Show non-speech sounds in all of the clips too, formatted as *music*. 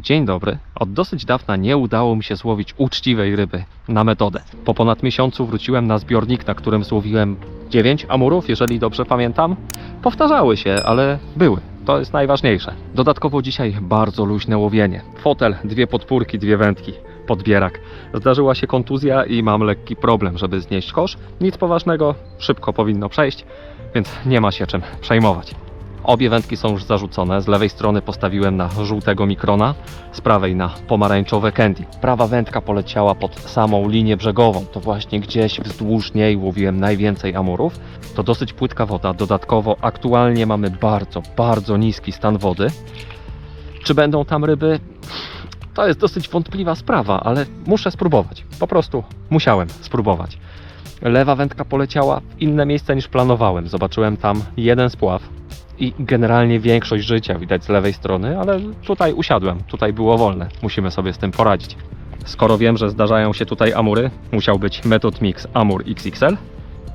Dzień dobry. Od dosyć dawna nie udało mi się złowić uczciwej ryby na metodę. Po ponad miesiącu wróciłem na zbiornik, na którym złowiłem 9 amurów, jeżeli dobrze pamiętam. Powtarzały się, ale były. To jest najważniejsze. Dodatkowo dzisiaj bardzo luźne łowienie. Fotel, dwie podpórki, dwie wędki, podbierak. Zdarzyła się kontuzja i mam lekki problem, żeby znieść kosz. Nic poważnego, szybko powinno przejść, więc nie ma się czym przejmować. Obie wędki są już zarzucone. Z lewej strony postawiłem na żółtego mikrona, z prawej na pomarańczowe candy. Prawa wędka poleciała pod samą linię brzegową. To właśnie gdzieś wzdłuż niej łowiłem najwięcej amurów. To dosyć płytka woda. Dodatkowo aktualnie mamy bardzo, bardzo niski stan wody. Czy będą tam ryby? To jest dosyć wątpliwa sprawa, ale muszę spróbować. Po prostu musiałem spróbować. Lewa wędka poleciała w inne miejsce niż planowałem. Zobaczyłem tam jeden spław i generalnie większość życia widać z lewej strony, ale tutaj usiadłem, tutaj było wolne. Musimy sobie z tym poradzić. Skoro wiem, że zdarzają się tutaj amury, musiał być Method Mix Amur XXL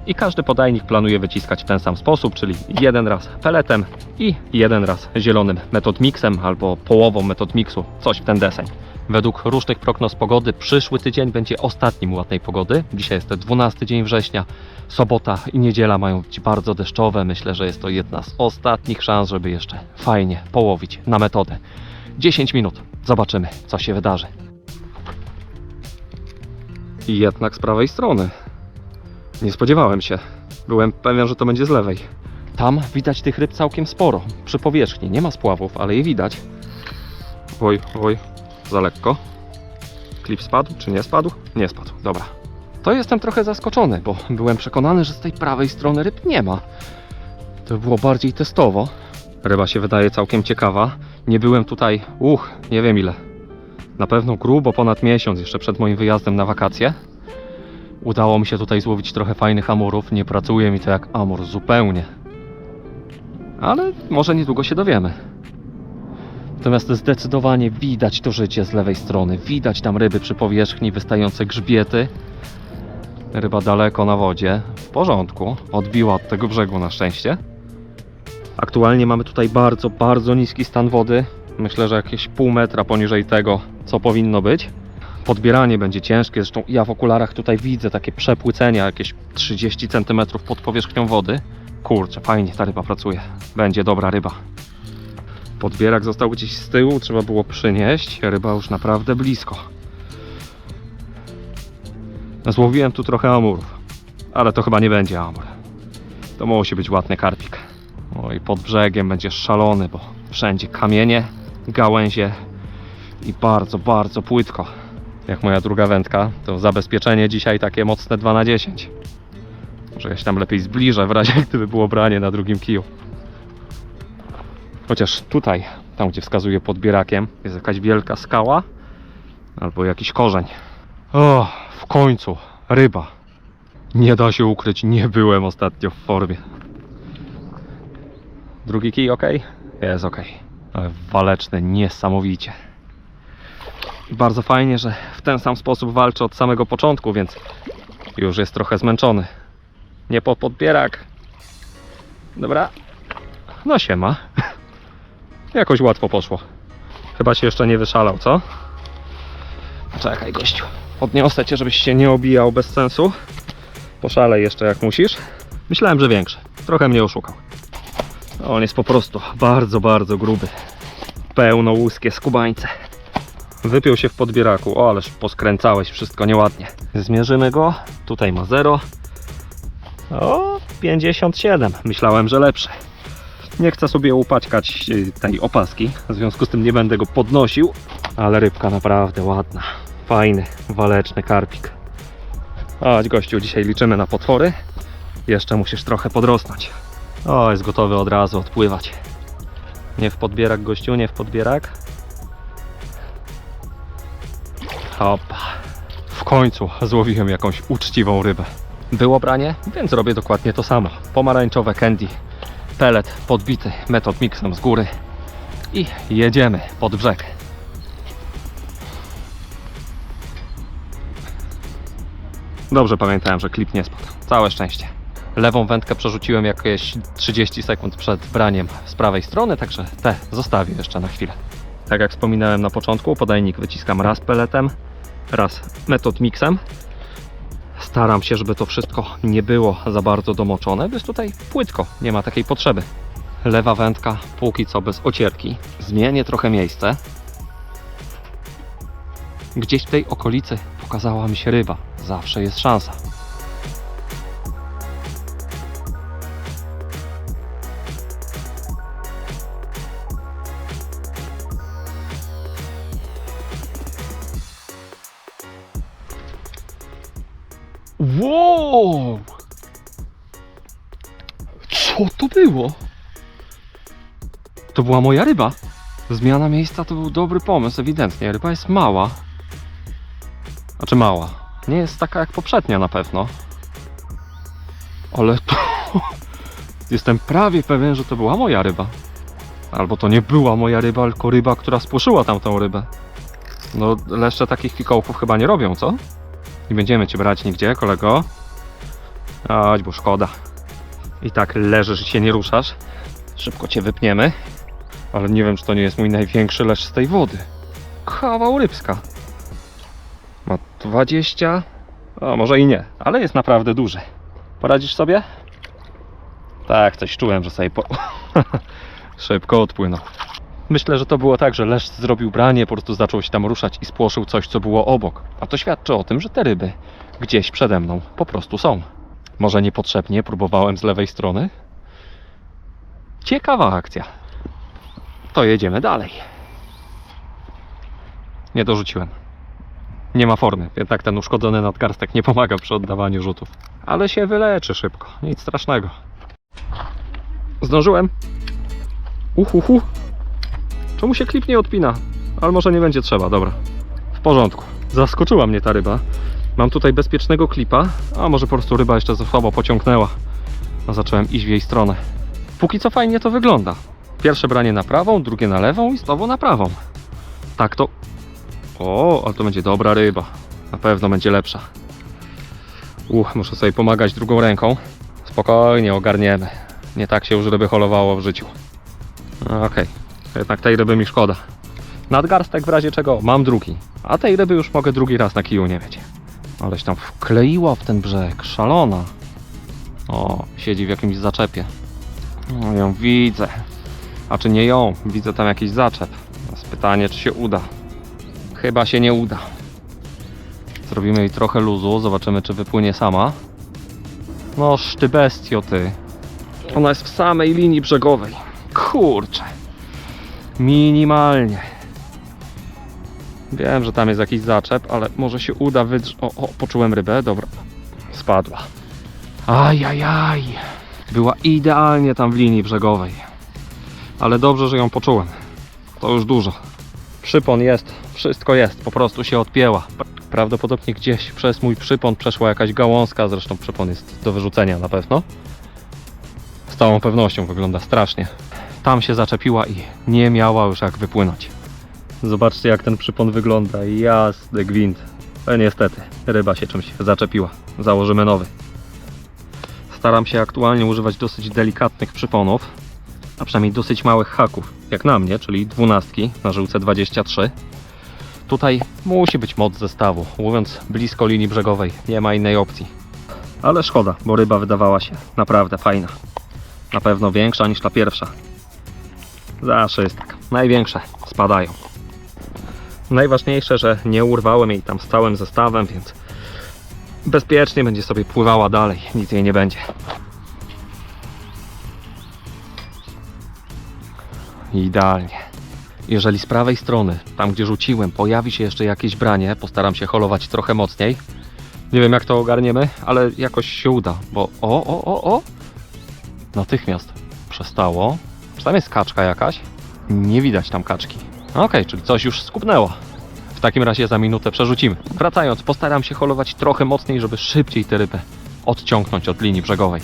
i każdy podajnik planuje wyciskać w ten sam sposób, czyli jeden raz peletem i jeden raz zielonym Method Mixem albo połową Method Mixu, coś w ten deseń. Według różnych prognoz pogody przyszły tydzień będzie ostatnim ładnej pogody. Dzisiaj jest 12 dzień września. Sobota i niedziela mają być bardzo deszczowe. Myślę, że jest to jedna z ostatnich szans, żeby jeszcze fajnie połowić na metodę. 10 minut. Zobaczymy, co się wydarzy. I jednak z prawej strony. Nie spodziewałem się. Byłem pewien, że to będzie z lewej. Tam widać tych ryb całkiem sporo. Przy powierzchni nie ma spławów, ale je widać. Oj, oj, za lekko. Klip spadł, czy nie spadł? Nie spadł, dobra. To jestem trochę zaskoczony, bo byłem przekonany, że z tej prawej strony ryb nie ma. To było bardziej testowo. Ryba się wydaje całkiem ciekawa. Nie byłem tutaj, uch, nie wiem ile. Na pewno grubo ponad miesiąc jeszcze przed moim wyjazdem na wakacje. Udało mi się tutaj złowić trochę fajnych amurów. Nie pracuje mi to jak amur zupełnie. Ale może niedługo się dowiemy. Natomiast zdecydowanie widać to życie z lewej strony. Widać tam ryby przy powierzchni, wystające grzbiety. Ryba daleko na wodzie. W porządku. Odbiła od tego brzegu na szczęście. Aktualnie mamy tutaj bardzo, bardzo niski stan wody. Myślę, że jakieś pół metra poniżej tego, co powinno być. Podbieranie będzie ciężkie, zresztą ja w okularach tutaj widzę takie przepłycenia, jakieś 30 cm pod powierzchnią wody. Kurczę, fajnie ta ryba pracuje. Będzie dobra ryba. Podbierak został gdzieś z tyłu, trzeba było przynieść. Ryba już naprawdę blisko. Złowiłem tu trochę amurów, ale to chyba nie będzie amur. To musi być ładny karpik. Oj, pod brzegiem będzie szalony, bo wszędzie kamienie, gałęzie i bardzo, bardzo płytko. Jak moja druga wędka, to zabezpieczenie dzisiaj takie mocne 2 na 10. Może ja się tam lepiej zbliżę w razie *laughs* gdyby było branie na drugim kiju. Chociaż tutaj, tam gdzie wskazuje podbierakiem, jest jakaś wielka skała albo jakiś korzeń. O, w końcu ryba. Nie da się ukryć, nie byłem ostatnio w formie. Drugi kij ok? Jest ok. Ale waleczny niesamowicie. Bardzo fajnie, że w ten sam sposób walczy od samego początku, więc już jest trochę zmęczony. Nie po podbierak. Dobra. No siema. *laughs* Jakoś łatwo poszło. Chyba się jeszcze nie wyszalał, co? Czekaj, gościu. Podniosę cię, żebyś się nie obijał bez sensu. Poszalej jeszcze jak musisz. Myślałem, że większy. Trochę mnie oszukał. On jest po prostu bardzo, bardzo gruby. Pełno łuskie skubańce. Wypiął się w podbieraku. O, ależ poskręcałeś wszystko nieładnie. Zmierzymy go. Tutaj ma 0. O, 57. Myślałem, że lepszy. Nie chcę sobie upaćkać y, tej opaski, w związku z tym nie będę go podnosił, ale rybka naprawdę ładna. Fajny, waleczny karpik. Chodź gościu, dzisiaj liczymy na potwory. Jeszcze musisz trochę podrosnąć. O, jest gotowy od razu odpływać. Nie w podbierak gościu, nie w podbierak. Hopa. W końcu złowiłem jakąś uczciwą rybę. Było branie, więc robię dokładnie to samo. Pomarańczowe candy pelet podbity metod mixem z góry i jedziemy pod brzeg. Dobrze pamiętałem, że klip nie spadł. Całe szczęście. Lewą wędkę przerzuciłem jakieś 30 sekund przed braniem z prawej strony, także te zostawię jeszcze na chwilę. Tak jak wspominałem na początku, podajnik wyciskam raz peletem, raz metod mixem. Staram się, żeby to wszystko nie było za bardzo domoczone, jest tutaj płytko, nie ma takiej potrzeby. Lewa wędka póki co bez ocierki. Zmienię trochę miejsce. Gdzieś w tej okolicy pokazała mi się ryba. Zawsze jest szansa. Co to było? To była moja ryba. Zmiana miejsca to był dobry pomysł, ewidentnie. Ryba jest mała. Znaczy mała. Nie jest taka jak poprzednia na pewno. Ale to... *laughs* Jestem prawie pewien, że to była moja ryba. Albo to nie była moja ryba, tylko ryba, która spłoszyła tamtą rybę. No, leszcze takich fikołków chyba nie robią, co? Nie będziemy cię brać nigdzie, kolego. Chodź, bo szkoda. I tak leżysz i się nie ruszasz. Szybko cię wypniemy. Ale nie wiem, czy to nie jest mój największy leszcz z tej wody. Kawał rybska. Ma 20. A może i nie, ale jest naprawdę duży. Poradzisz sobie? Tak, coś czułem, że sobie po... *laughs* szybko odpłynął. Myślę, że to było tak, że leszcz zrobił branie, po prostu zaczął się tam ruszać i spłoszył coś, co było obok. A to świadczy o tym, że te ryby gdzieś przede mną po prostu są. Może niepotrzebnie próbowałem z lewej strony? Ciekawa akcja. To jedziemy dalej. Nie dorzuciłem. Nie ma formy, jednak ten uszkodzony nadgarstek nie pomaga przy oddawaniu rzutów. Ale się wyleczy szybko, nic strasznego. Zdążyłem. Uhuhu. Czemu się klip nie odpina? Ale może nie będzie trzeba, dobra. W porządku. Zaskoczyła mnie ta ryba. Mam tutaj bezpiecznego klipa, a może po prostu ryba jeszcze za słabo pociągnęła. No, zacząłem iść w jej stronę. Póki co fajnie to wygląda. Pierwsze branie na prawą, drugie na lewą i znowu na prawą. Tak to... O, ale to będzie dobra ryba. Na pewno będzie lepsza. Uch, muszę sobie pomagać drugą ręką. Spokojnie, ogarniemy. Nie tak się już ryby holowało w życiu. No, Okej, jednak tej ryby mi szkoda. Nadgarstek w razie czego mam drugi, a tej ryby już mogę drugi raz na kiju nie mieć. Aleś tam wkleiła w ten brzeg, szalona. O, siedzi w jakimś zaczepie. No, ją widzę. A czy nie ją? Widzę tam jakiś zaczep. Teraz pytanie, czy się uda. Chyba się nie uda. Zrobimy jej trochę luzu, zobaczymy, czy wypłynie sama. No, szty bestio, ty. Ona jest w samej linii brzegowej. Kurczę. Minimalnie. Wiem, że tam jest jakiś zaczep, ale może się uda wydrz... O, o, poczułem rybę, dobra. Spadła. Ajajaj. Była idealnie tam w linii brzegowej. Ale dobrze, że ją poczułem. To już dużo. Przypon jest, wszystko jest, po prostu się odpięła. Prawdopodobnie gdzieś przez mój przypon przeszła jakaś gałązka, zresztą przypon jest do wyrzucenia na pewno. Z całą pewnością wygląda strasznie. Tam się zaczepiła i nie miała już jak wypłynąć. Zobaczcie jak ten przypon wygląda. Jasny gwint. Ale niestety, ryba się czymś zaczepiła. Założymy nowy. Staram się aktualnie używać dosyć delikatnych przyponów, a przynajmniej dosyć małych haków, jak na mnie, czyli dwunastki na żyłce 23. Tutaj musi być moc zestawu. Mówiąc blisko linii brzegowej, nie ma innej opcji. Ale szkoda, bo ryba wydawała się naprawdę fajna. Na pewno większa niż ta pierwsza. Zawsze jest tak. Największe spadają. Najważniejsze, że nie urwałem jej tam z całym zestawem, więc bezpiecznie będzie sobie pływała dalej. Nic jej nie będzie. Idealnie. Jeżeli z prawej strony, tam gdzie rzuciłem, pojawi się jeszcze jakieś branie, postaram się holować trochę mocniej. Nie wiem jak to ogarniemy, ale jakoś się uda, bo o, o, o, o! Natychmiast przestało. Czy tam jest kaczka jakaś? Nie widać tam kaczki. Okej, czyli coś już skupnęło. W takim razie za minutę przerzucimy. Wracając, postaram się holować trochę mocniej, żeby szybciej tę rybę odciągnąć od linii brzegowej.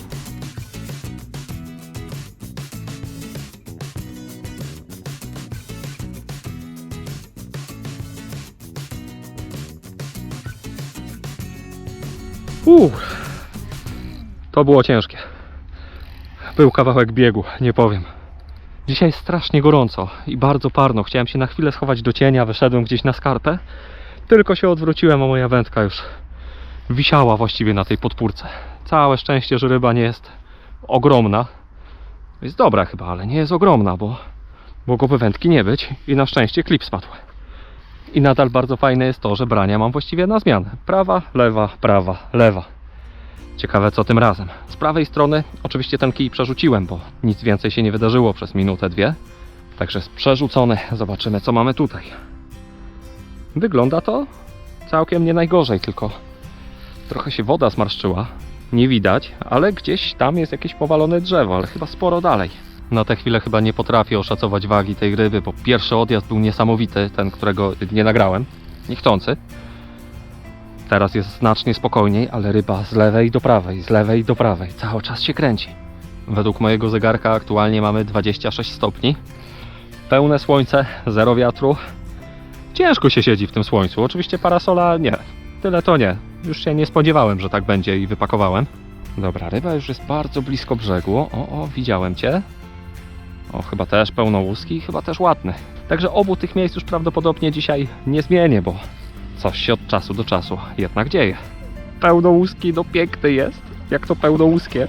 Uff, to było ciężkie. Był kawałek biegu, nie powiem. Dzisiaj jest strasznie gorąco i bardzo parno. Chciałem się na chwilę schować do cienia, wyszedłem gdzieś na skarpę. Tylko się odwróciłem, a moja wędka już wisiała właściwie na tej podpórce. Całe szczęście, że ryba nie jest ogromna. Jest dobra chyba, ale nie jest ogromna, bo mogłoby wędki nie być i na szczęście klip spadł. I nadal bardzo fajne jest to, że brania mam właściwie na zmianę. Prawa, lewa, prawa, lewa. Ciekawe co tym razem. Z prawej strony oczywiście ten kij przerzuciłem, bo nic więcej się nie wydarzyło przez minutę, dwie. Także jest przerzucony. Zobaczymy co mamy tutaj. Wygląda to całkiem nie najgorzej, tylko trochę się woda zmarszczyła. Nie widać, ale gdzieś tam jest jakieś powalone drzewo, ale chyba sporo dalej. Na tę chwilę chyba nie potrafię oszacować wagi tej ryby, bo pierwszy odjazd był niesamowity, ten, którego nie nagrałem, niechcący. Teraz jest znacznie spokojniej, ale ryba z lewej do prawej, z lewej do prawej, cały czas się kręci. Według mojego zegarka aktualnie mamy 26 stopni. Pełne słońce, zero wiatru. Ciężko się siedzi w tym słońcu. Oczywiście parasola nie. Tyle to nie. Już się nie spodziewałem, że tak będzie i wypakowałem. Dobra, ryba już jest bardzo blisko brzegu. O, o, widziałem cię. O, chyba też pełnołuski, chyba też ładny. Także obu tych miejsc już prawdopodobnie dzisiaj nie zmienię, bo coś się od czasu do czasu jednak dzieje. Pełnołuski, no piękny jest. Jak to pełnołuskie.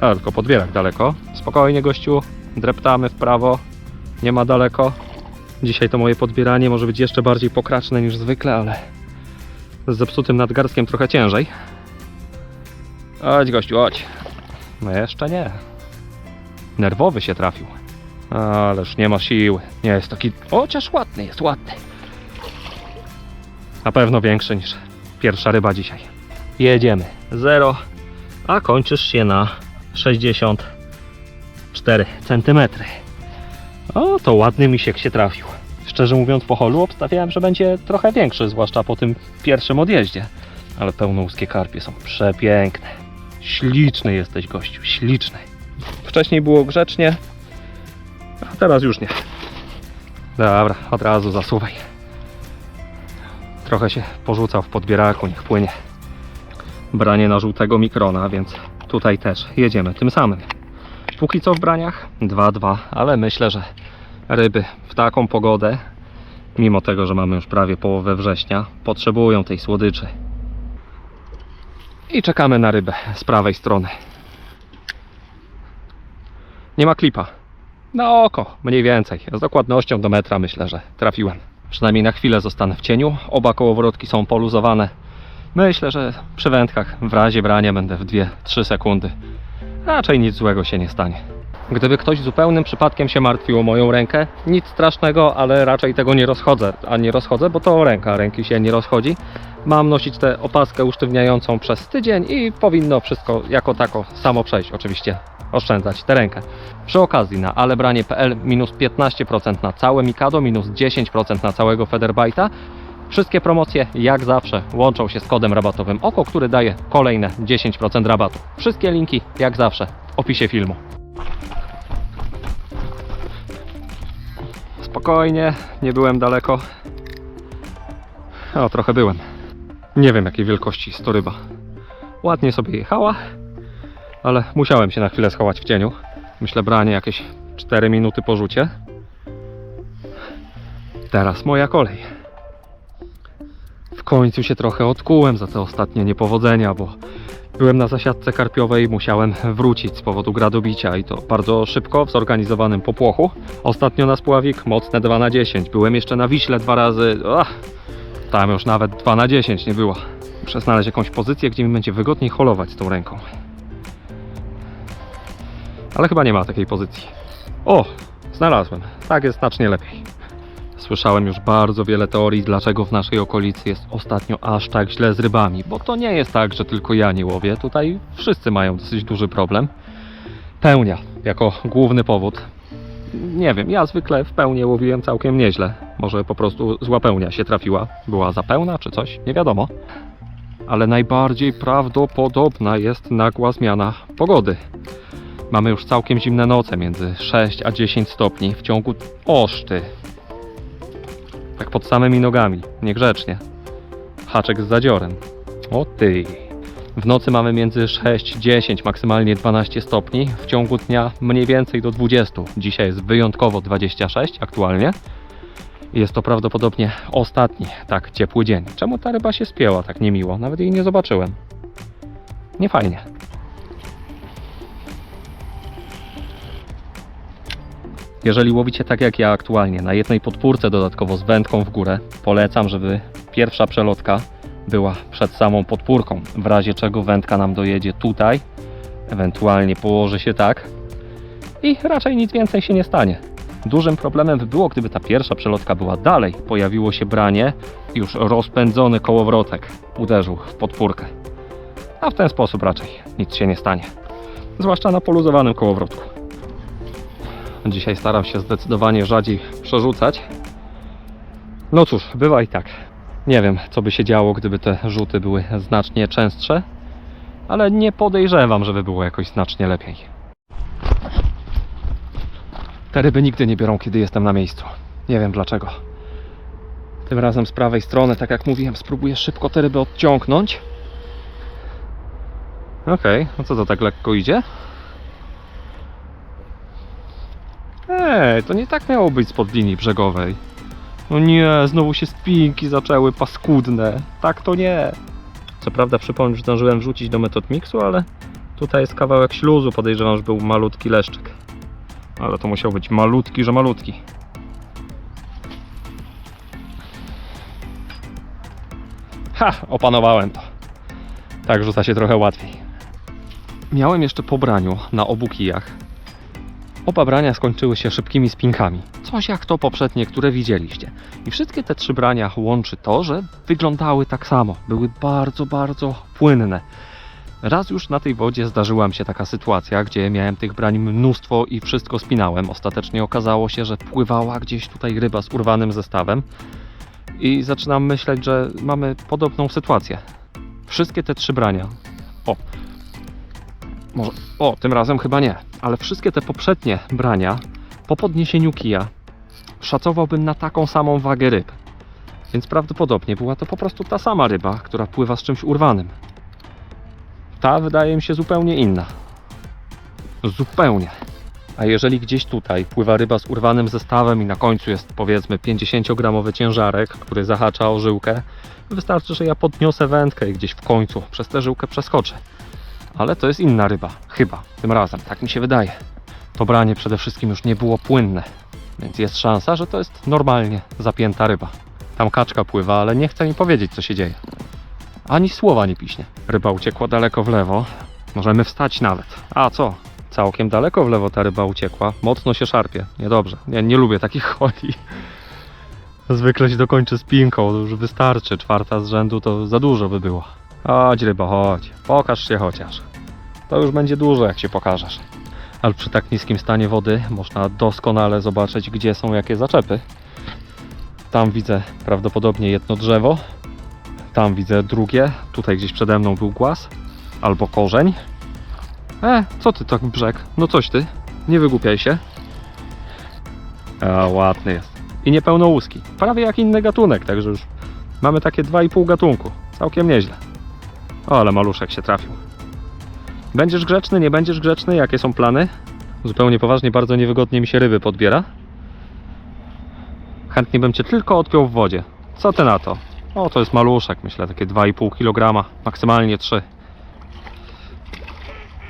A, tylko podbierak daleko. Spokojnie, gościu. Dreptamy w prawo. Nie ma daleko. Dzisiaj to moje podbieranie może być jeszcze bardziej pokraczne niż zwykle, ale z zepsutym nadgarstkiem trochę ciężej. Chodź, gościu, chodź. No jeszcze nie. Nerwowy się trafił. Ależ nie ma siły. Nie jest taki. Chociaż ładny jest, ładny. Na pewno większy niż pierwsza ryba dzisiaj. Jedziemy. Zero, a kończysz się na 64 cm. O, to ładny misiek się trafił. Szczerze mówiąc, po holu obstawiałem, że będzie trochę większy, zwłaszcza po tym pierwszym odjeździe. Ale pełnouskie karpie są przepiękne. Śliczny jesteś, gościu, śliczny. Wcześniej było grzecznie, a teraz już nie. Dobra, od razu zasuwaj. Trochę się porzucał w podbieraku, niech płynie. Branie na żółtego mikrona, więc tutaj też jedziemy tym samym. Póki co w braniach 2-2, ale myślę, że ryby w taką pogodę, mimo tego, że mamy już prawie połowę września, potrzebują tej słodyczy. I czekamy na rybę z prawej strony. Nie ma klipa. Na oko, mniej więcej. Z dokładnością do metra myślę, że trafiłem. Przynajmniej na chwilę zostanę w cieniu. Oba kołowrotki są poluzowane. Myślę, że przy wędkach w razie brania będę w 2-3 sekundy. Raczej nic złego się nie stanie. Gdyby ktoś zupełnym przypadkiem się martwił o moją rękę, nic strasznego, ale raczej tego nie rozchodzę. A nie rozchodzę, bo to ręka, ręki się nie rozchodzi. Mam nosić tę opaskę usztywniającą przez tydzień i powinno wszystko jako tako samo przejść. Oczywiście oszczędzać tę rękę. Przy okazji na alebranie.pl minus 15% na całe Mikado, minus 10% na całego Federbite'a. Wszystkie promocje, jak zawsze, łączą się z kodem rabatowym OKO, który daje kolejne 10% rabatu. Wszystkie linki, jak zawsze, w opisie filmu. Spokojnie, nie byłem daleko. O, trochę byłem. Nie wiem jakiej wielkości jest to ryba. Ładnie sobie jechała, ale musiałem się na chwilę schować w cieniu. Myślę branie jakieś 4 minuty po rzucie. Teraz moja kolej. W końcu się trochę odkułem za te ostatnie niepowodzenia, bo byłem na zasiadce karpiowej, musiałem wrócić z powodu gradobicia i to bardzo szybko w zorganizowanym popłochu. Ostatnio na spławik mocne 2 na 10. Byłem jeszcze na Wiśle dwa razy. Ach, tam już nawet 2 na 10 nie było. Muszę znaleźć jakąś pozycję, gdzie mi będzie wygodniej holować tą ręką. Ale chyba nie ma takiej pozycji. O, znalazłem. Tak jest znacznie lepiej. Słyszałem już bardzo wiele teorii, dlaczego w naszej okolicy jest ostatnio aż tak źle z rybami, bo to nie jest tak, że tylko ja nie łowię. Tutaj wszyscy mają dosyć duży problem. Pełnia jako główny powód. Nie wiem, ja zwykle w pełni łowiłem całkiem nieźle. Może po prostu zła pełnia się trafiła. Była za pełna czy coś, nie wiadomo. Ale najbardziej prawdopodobna jest nagła zmiana pogody. Mamy już całkiem zimne noce, między 6 a 10 stopni w ciągu oszty. Tak pod samymi nogami, niegrzecznie. Haczek z zadziorem. O ty. W nocy mamy między 6, 10, maksymalnie 12 stopni. W ciągu dnia mniej więcej do 20. Dzisiaj jest wyjątkowo 26 aktualnie. Jest to prawdopodobnie ostatni tak ciepły dzień. Czemu ta ryba się spięła tak niemiło? Nawet jej nie zobaczyłem. Nie fajnie. Jeżeli łowicie tak jak ja aktualnie, na jednej podpórce dodatkowo z wędką w górę, polecam, żeby pierwsza przelotka była przed samą podpórką. W razie czego wędka nam dojedzie tutaj, ewentualnie położy się tak i raczej nic więcej się nie stanie. Dużym problemem by było, gdyby ta pierwsza przelotka była dalej, pojawiło się branie, już rozpędzony kołowrotek uderzył w podpórkę. A w ten sposób raczej nic się nie stanie. Zwłaszcza na poluzowanym kołowrotku. Dzisiaj staram się zdecydowanie rzadziej przerzucać. No cóż, bywa i tak. Nie wiem, co by się działo, gdyby te rzuty były znacznie częstsze, ale nie podejrzewam, żeby było jakoś znacznie lepiej. Te ryby nigdy nie biorą, kiedy jestem na miejscu. Nie wiem dlaczego. Tym razem z prawej strony, tak jak mówiłem, spróbuję szybko te ryby odciągnąć. Okej, no co to tak lekko idzie? Ej, to nie tak miało być spod linii brzegowej. No nie, znowu się spinki zaczęły paskudne. Tak to nie. Co prawda przypomnę, że zdążyłem wrzucić do metod mixu, ale tutaj jest kawałek śluzu. Podejrzewam, że był malutki leszczyk. Ale to musiał być malutki, że malutki. Ha, opanowałem to. Tak rzuca się trochę łatwiej. Miałem jeszcze po braniu na obu kijach Oba brania skończyły się szybkimi spinkami. Coś jak to poprzednie, które widzieliście. I wszystkie te trzy brania łączy to, że wyglądały tak samo. Były bardzo, bardzo płynne. Raz już na tej wodzie zdarzyła mi się taka sytuacja, gdzie miałem tych brań mnóstwo i wszystko spinałem. Ostatecznie okazało się, że pływała gdzieś tutaj ryba z urwanym zestawem. I zaczynam myśleć, że mamy podobną sytuację. Wszystkie te trzy brania. O, może. O, tym razem chyba nie. Ale wszystkie te poprzednie brania po podniesieniu kija szacowałbym na taką samą wagę ryb. Więc prawdopodobnie była to po prostu ta sama ryba, która pływa z czymś urwanym. Ta wydaje mi się zupełnie inna. Zupełnie. A jeżeli gdzieś tutaj pływa ryba z urwanym zestawem i na końcu jest powiedzmy 50-gramowy ciężarek, który zahacza o żyłkę, wystarczy, że ja podniosę wędkę i gdzieś w końcu przez tę żyłkę przeskoczę. Ale to jest inna ryba, chyba, tym razem, tak mi się wydaje. To branie przede wszystkim już nie było płynne, więc jest szansa, że to jest normalnie zapięta ryba. Tam kaczka pływa, ale nie chce mi powiedzieć, co się dzieje. Ani słowa nie piśnie. Ryba uciekła daleko w lewo. Możemy wstać nawet. A co? Całkiem daleko w lewo ta ryba uciekła. Mocno się szarpie. Niedobrze. Nie, nie lubię takich *laughs* choli. Zwykle się dokończy spinką, to już wystarczy. Czwarta z rzędu to za dużo by było. Chodź ryba, chodź. Pokaż się chociaż. To już będzie dużo, jak się pokażesz. Ale przy tak niskim stanie wody można doskonale zobaczyć, gdzie są jakie zaczepy. Tam widzę prawdopodobnie jedno drzewo. Tam widzę drugie. Tutaj gdzieś przede mną był głaz. Albo korzeń. E, co ty tak brzeg? No coś ty. Nie wygłupiaj się. A, ładny jest. I niepełnołuski. Prawie jak inny gatunek, także już mamy takie 2,5 gatunku. Całkiem nieźle. O, ale maluszek się trafił. Będziesz grzeczny, nie będziesz grzeczny? Jakie są plany? Zupełnie poważnie, bardzo niewygodnie mi się ryby podbiera. Chętnie bym cię tylko odpiął w wodzie. Co ty na to? O, to jest maluszek, myślę, takie 2,5 kg, maksymalnie 3.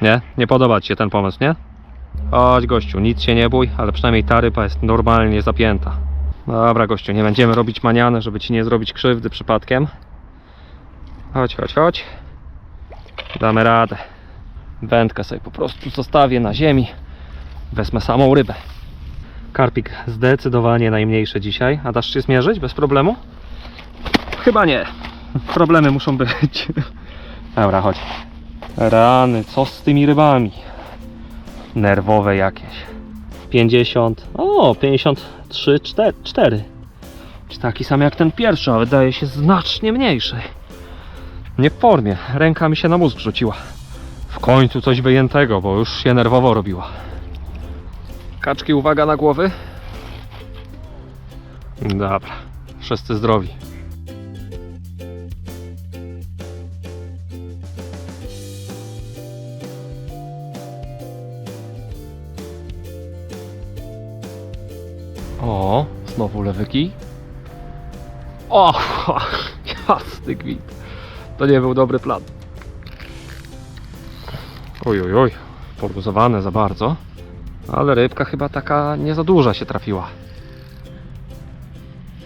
Nie? Nie podoba ci się ten pomysł, nie? Chodź gościu, nic się nie bój, ale przynajmniej ta ryba jest normalnie zapięta. Dobra gościu, nie będziemy robić maniany, żeby ci nie zrobić krzywdy przypadkiem. Chodź, chodź, chodź. Damy radę. Wędkę sobie po prostu zostawię na ziemi. Wezmę samą rybę. Karpik zdecydowanie najmniejszy dzisiaj. A dasz się zmierzyć bez problemu? Chyba nie. Problemy muszą być. Dobra, chodź. Rany, co z tymi rybami? Nerwowe jakieś. 50. O, 53, 4. 4. Czy taki sam jak ten pierwszy, a wydaje się znacznie mniejszy nie w formie. Ręka mi się na mózg rzuciła. W końcu coś wyjętego, bo już się nerwowo robiła. Kaczki, uwaga na głowy. Dobra, wszyscy zdrowi. O, znowu lewy kij. O, *laughs* jasny gwint. To nie był dobry plan. Oj, oj, oj, poluzowane za bardzo. Ale rybka chyba taka nie za duża się trafiła.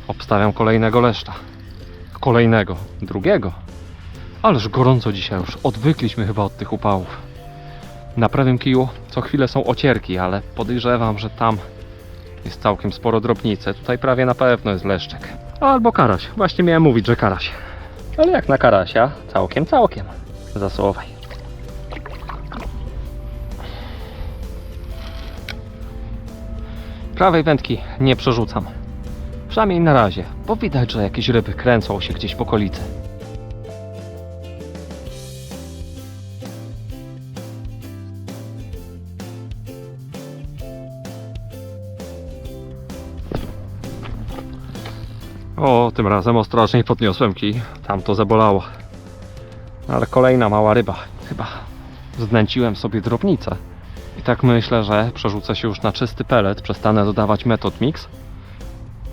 Obstawiam kolejnego leszcza. Kolejnego, drugiego. Ależ gorąco dzisiaj już. Odwykliśmy chyba od tych upałów. Na prawym kiju co chwilę są ocierki, ale podejrzewam, że tam jest całkiem sporo drobnicy. Tutaj prawie na pewno jest leszczek. Albo karaś. Właśnie miałem mówić, że karaś. Ale jak na karasia, całkiem, całkiem. Zasuwaj. Prawej wędki nie przerzucam. Przynajmniej na razie, bo widać, że jakieś ryby kręcą się gdzieś w okolicy. O, tym razem ostrożniej podniosłem kij. Tam to zabolało. Ale kolejna mała ryba. Chyba znęciłem sobie drobnicę. I tak myślę, że przerzucę się już na czysty pelet, przestanę dodawać metod mix.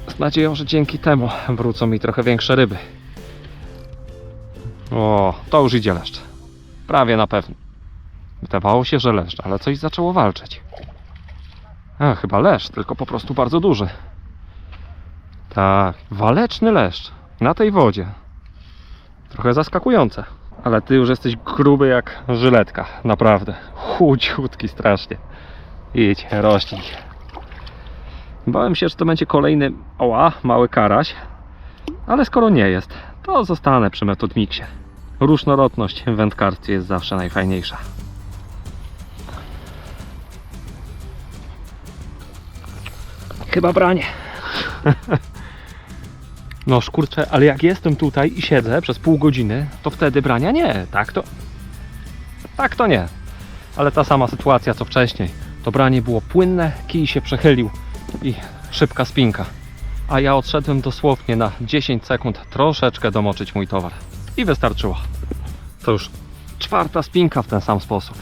Z nadzieją, że dzięki temu wrócą mi trochę większe ryby. O, to już idzie leszcz. Prawie na pewno. Wydawało się, że leszcz, ale coś zaczęło walczyć. A, chyba leszcz, tylko po prostu bardzo duży. Tak, waleczny leszcz. Na tej wodzie. Trochę zaskakujące. Ale ty już jesteś gruby jak żyletka. Naprawdę. Chudziutki strasznie. Idź, rośnij. Bałem się, że to będzie kolejny, oła, mały karaś. Ale skoro nie jest, to zostanę przy metod miksie. Różnorodność w wędkarstwie jest zawsze najfajniejsza. Chyba branie. *laughs* No kurczę, ale jak jestem tutaj i siedzę przez pół godziny, to wtedy brania nie, tak to... Tak to nie. Ale ta sama sytuacja co wcześniej. To branie było płynne, kij się przechylił i szybka spinka. A ja odszedłem dosłownie na 10 sekund troszeczkę domoczyć mój towar. I wystarczyło. To już czwarta spinka w ten sam sposób.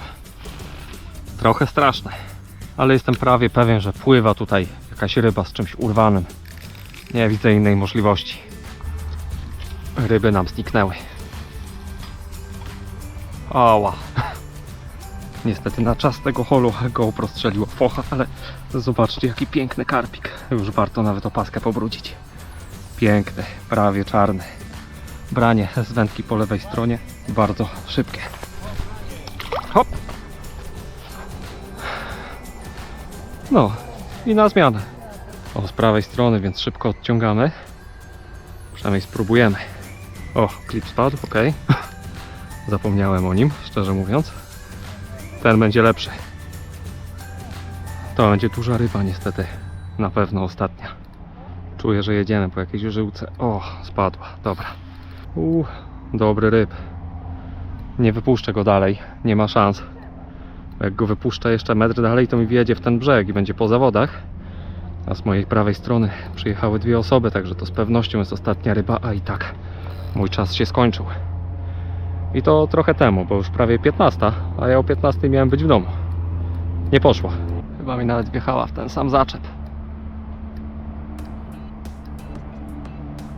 Trochę straszne. Ale jestem prawie pewien, że pływa tutaj jakaś ryba z czymś urwanym. Nie widzę innej możliwości. Ryby nam zniknęły. Oła. *laughs* Niestety na czas tego holu GoPro strzeliło focha, ale zobaczcie jaki piękny karpik. Już warto nawet opaskę pobrudzić. Piękny, prawie czarny. Branie z wędki po lewej stronie, bardzo szybkie. Hop! No i na zmianę. O, z prawej strony, więc szybko odciągamy. Przynajmniej spróbujemy. O, klip spadł, ok. *laughs* Zapomniałem o nim, szczerze mówiąc. Ten będzie lepszy. To będzie duża ryba, niestety. Na pewno ostatnia. Czuję, że jedziemy po jakiejś żyłce. O, spadła, dobra. Uuu, dobry ryb. Nie wypuszczę go dalej, nie ma szans. Jak go wypuszczę jeszcze metr dalej, to mi wjedzie w ten brzeg i będzie po zawodach. A z mojej prawej strony przyjechały dwie osoby, także to z pewnością jest ostatnia ryba, a i tak mój czas się skończył. I to trochę temu, bo już prawie 15, a ja o 15 miałem być w domu. Nie poszło. Chyba mi nawet wjechała w ten sam zaczep.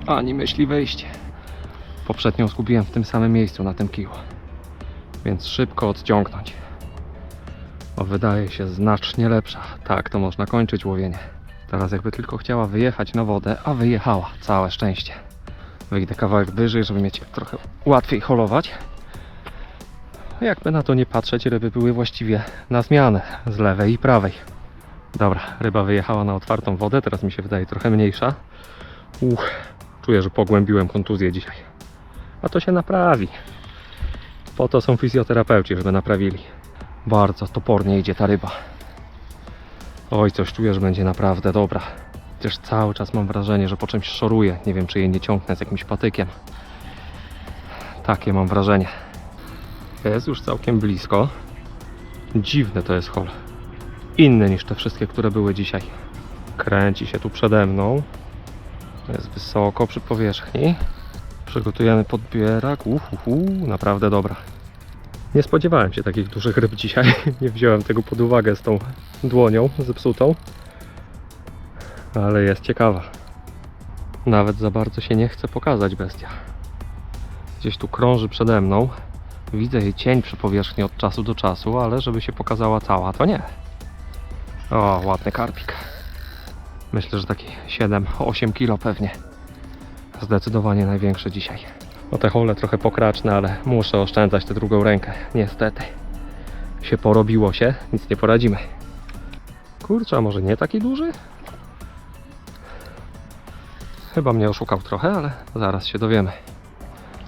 Ani myśli wyjście. Poprzednią zgubiłem w tym samym miejscu, na tym kiju. Więc szybko odciągnąć. O, wydaje się znacznie lepsza. Tak, to można kończyć łowienie. Teraz jakby tylko chciała wyjechać na wodę, a wyjechała. Całe szczęście. Wyjdę kawałek wyżej, żeby mieć trochę łatwiej holować. Jakby na to nie patrzeć, ryby były właściwie na zmianę z lewej i prawej. Dobra, ryba wyjechała na otwartą wodę, teraz mi się wydaje trochę mniejsza. Uch, czuję, że pogłębiłem kontuzję dzisiaj. A to się naprawi. Po to są fizjoterapeuci, żeby naprawili. Bardzo topornie idzie ta ryba. Oj, coś czuję, że będzie naprawdę dobra. Chociaż cały czas mam wrażenie, że po czymś szoruję. Nie wiem, czy jej nie ciągnę z jakimś patykiem. Takie mam wrażenie. Jest już całkiem blisko. Dziwny to jest hol. Inny niż te wszystkie, które były dzisiaj. Kręci się tu przede mną. Jest wysoko przy powierzchni. Przygotujemy podbierak. Uhuhu, naprawdę dobra. Nie spodziewałem się takich dużych ryb dzisiaj. *laughs* Nie wziąłem tego pod uwagę z tą dłonią zepsutą. Ale jest ciekawa. Nawet za bardzo się nie chce pokazać bestia. Gdzieś tu krąży przede mną. Widzę jej cień przy powierzchni od czasu do czasu, ale żeby się pokazała cała, to nie. O, ładny karpik. Myślę, że taki 7-8 kilo pewnie. Zdecydowanie największy dzisiaj. O te hole trochę pokraczne, ale muszę oszczędzać tę drugą rękę. Niestety. Się porobiło się, nic nie poradzimy. Kurczę, a może nie taki duży? Chyba mnie oszukał trochę, ale zaraz się dowiemy.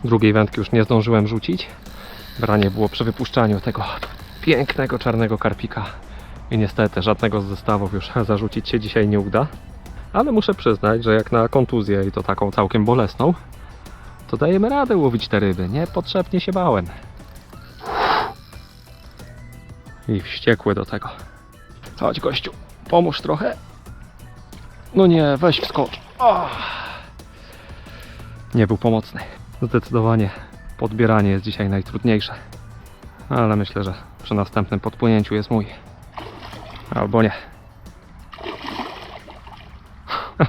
Drugiej wędki już nie zdążyłem rzucić. Branie było przy wypuszczaniu tego pięknego czarnego karpika. I niestety żadnego z zestawów już *laughs* zarzucić się dzisiaj nie uda. Ale muszę przyznać, że jak na kontuzję i to taką całkiem bolesną, to dajemy radę łowić te ryby. Niepotrzebnie się bałem. I wściekły do tego. Chodź gościu, pomóż trochę. No nie, weź wskocz. O! Nie był pomocny. Zdecydowanie podbieranie jest dzisiaj najtrudniejsze. Ale myślę, że przy następnym podpłynięciu jest mój. Albo nie. *laughs*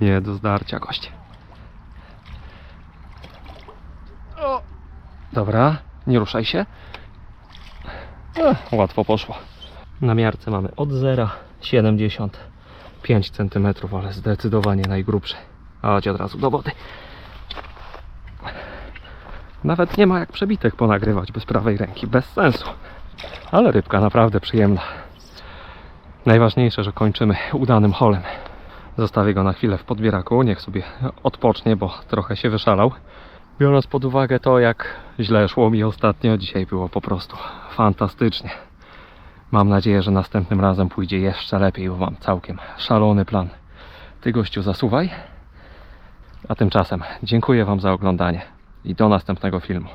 nie do zdarcia goście. Dobra, nie ruszaj się. E, łatwo poszło. Na miarce mamy od 0 75 cm, ale zdecydowanie najgrubszy. Chodź od razu do wody. Nawet nie ma jak przebitek ponagrywać bez prawej ręki, bez sensu. Ale rybka naprawdę przyjemna. Najważniejsze, że kończymy udanym holem. Zostawię go na chwilę w podbieraku, niech sobie odpocznie, bo trochę się wyszalał. Biorąc pod uwagę to, jak źle szło mi ostatnio, dzisiaj było po prostu fantastycznie. Mam nadzieję, że następnym razem pójdzie jeszcze lepiej, bo mam całkiem szalony plan. Ty gościu zasuwaj. A tymczasem dziękuję Wam za oglądanie i do następnego filmu.